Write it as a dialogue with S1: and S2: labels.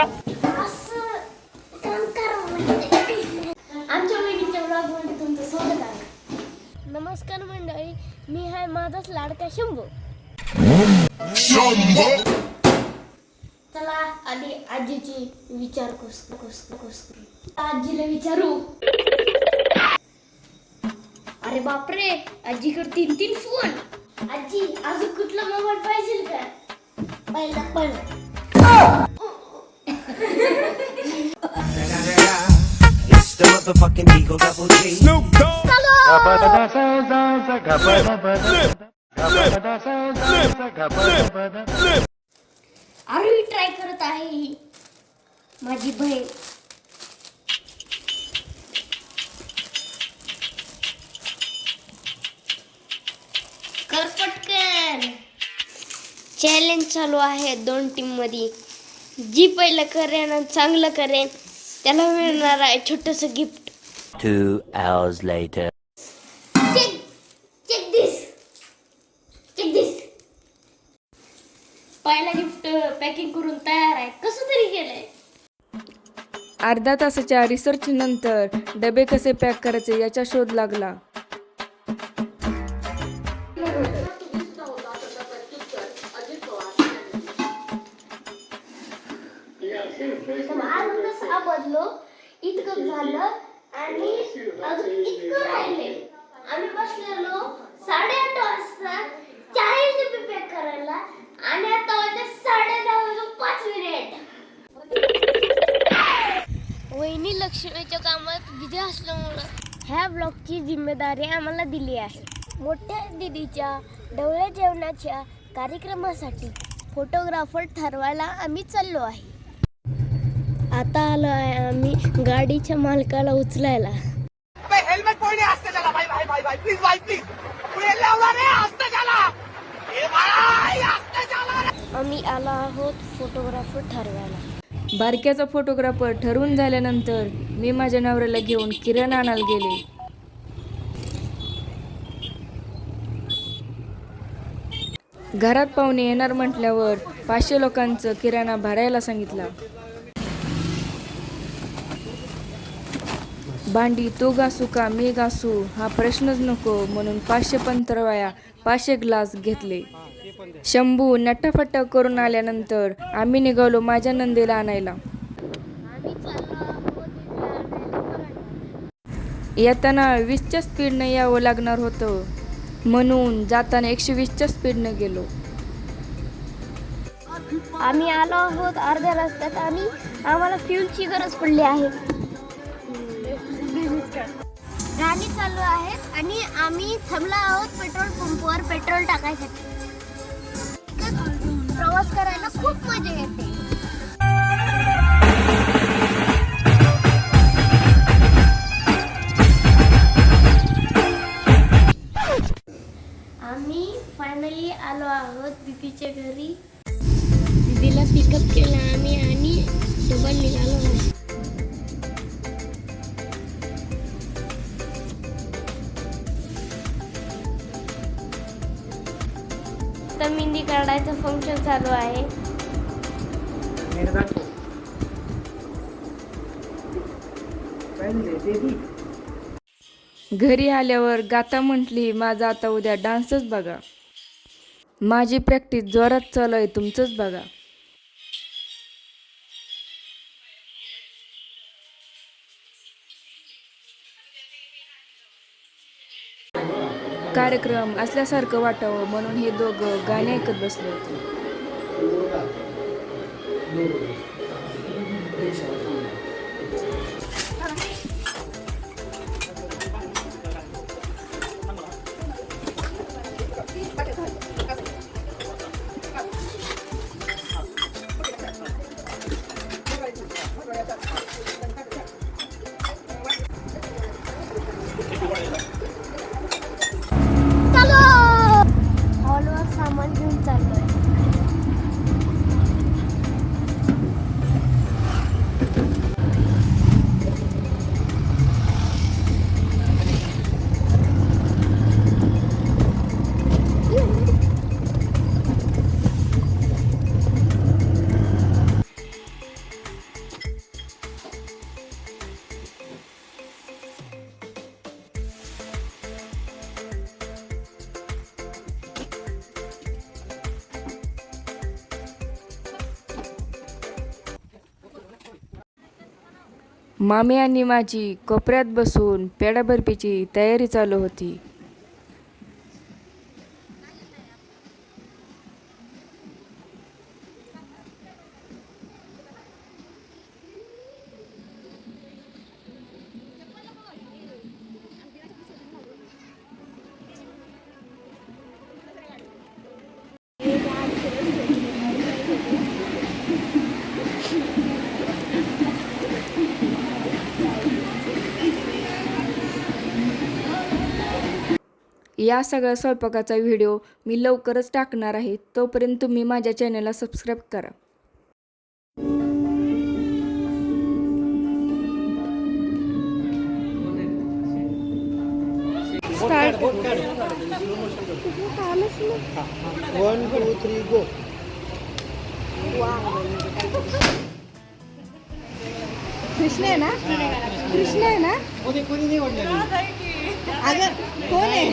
S1: असं काम. आमच्या तुमचं स्वागत आहे. नमस्कार मंडळी मी आहे माझाच लाडका शंभू. चला आधी आजीची विचार कुस कुस कुस आजीला विचारू. अरे बापरे आजीकडे तीन तीन फोन आजी अजून कुठला मोबाईल पाहिजे का? पहिला पण
S2: It's the motherfucking Eagle Double G.
S1: Arohi try करत आहे ही. माझी बहीण. कर पटकन. चॅलेंज चालू आहे दोन टीममध्ये जी पहिलं करेन आणि चांगलं करेन त्याला मिळणार आहे छोटस gift
S3: Two hours later.
S1: Check check this check this पहिला गिफ्ट पॅकिंग करून तयार आहे. कसं तरी केलंय.
S4: अर्ध्या तासाच्या रिसर्च नंतर डबे कसे पॅक करायचे याचा शोध लागला.
S1: अजून इतकं राहिले. आम्ही बसलेलो साडेआठ वाजता. चाळीस डबे पॅक करायला. आणि आता वाजता साडे दहा वाजून पाच मिनिट वहिनी लक्ष्मीच्या कामात बिझी असल्यामुळं ह्या ब्लॉगची जिम्मेदारी आम्हाला दिली आहे. मोठ्या दिदीच्या डवळ्या जेवणाच्या कार्यक्रमासाठी फोटोग्राफर ठरवायला आम्ही चाललो आहे. आता आलो आहे आम्ही गाडीच्या मालकाला उचलायला.
S5: त्याला भाई भाई भाई भाई प्लीज भाई प्लीज पुढे लावला रे असते त्याला हे भाई असते त्याला रे.
S1: आम्ही आलो आहोत फोटोग्राफर ठरवायला.
S4: बारक्याचा फोटोग्राफर ठरवून झाल्यानंतर मी माझ्या नवऱ्याला घेऊन किराणा आणायला गेले. घरात पाहुणे येणार म्हटल्यावर पाचशे लोकांचं किराणा भरायला सांगितला. भांडी तो घासू का मी घासू हा प्रश्नच नको म्हणून पाचशे पंतरवाया पाचशे ग्लास घेतले. शंभू नटफट करून आल्यानंतर आम्ही निघालो माझ्या नंदीला आणायला. येताना वीसच्या स्पीडनं यावं लागणार होतं. म्हणून जाताना एकशे वीसच्या स्पीडनं गेलो.
S1: आम्ही आलो आहोत अर्ध्या रस्त्यात. आणि आम्हाला फ्यूलची गरज पडली आहे. गाणी चालू आहेत आणि आम्ही थांबलो आहोत पेट्रोल पंपवर. पेट्रोल टाकायसाठी. प्रवास करायला खूप मजा येते. आम्ही फायनली आलो आहोत दीदीच्या घरी. दीदीला पिकअप केलं आम्ही आणि सोबत निघालो आहोत. तर मेहंदी काढायचं फंक्शन चालू आहे.
S4: घरी आल्यावर गाता म्हटली माझा आता उद्या डान्सच बघा. माझी प्रॅक्टिस जोरात चालू आहे तुमचंच बघा. कार्यक्रम असल्यासारखं वाटावं म्हणून हे दोघं गाणे ऐकत बसले होते. मामी आणि माझी कोपऱ्यात बसून पेढा बर्फीची तयारी चालू होती. या सगळ्या स्वयंपाकाचा व्हिडिओ मी लवकरच टाकणार आहे. तोपर्यंत तुम्ही माझ्या चॅनलला सबस्क्राईब करा.
S6: कृष्ण आहे ना? कृष्ण आहे ना? अगं कोण आहे?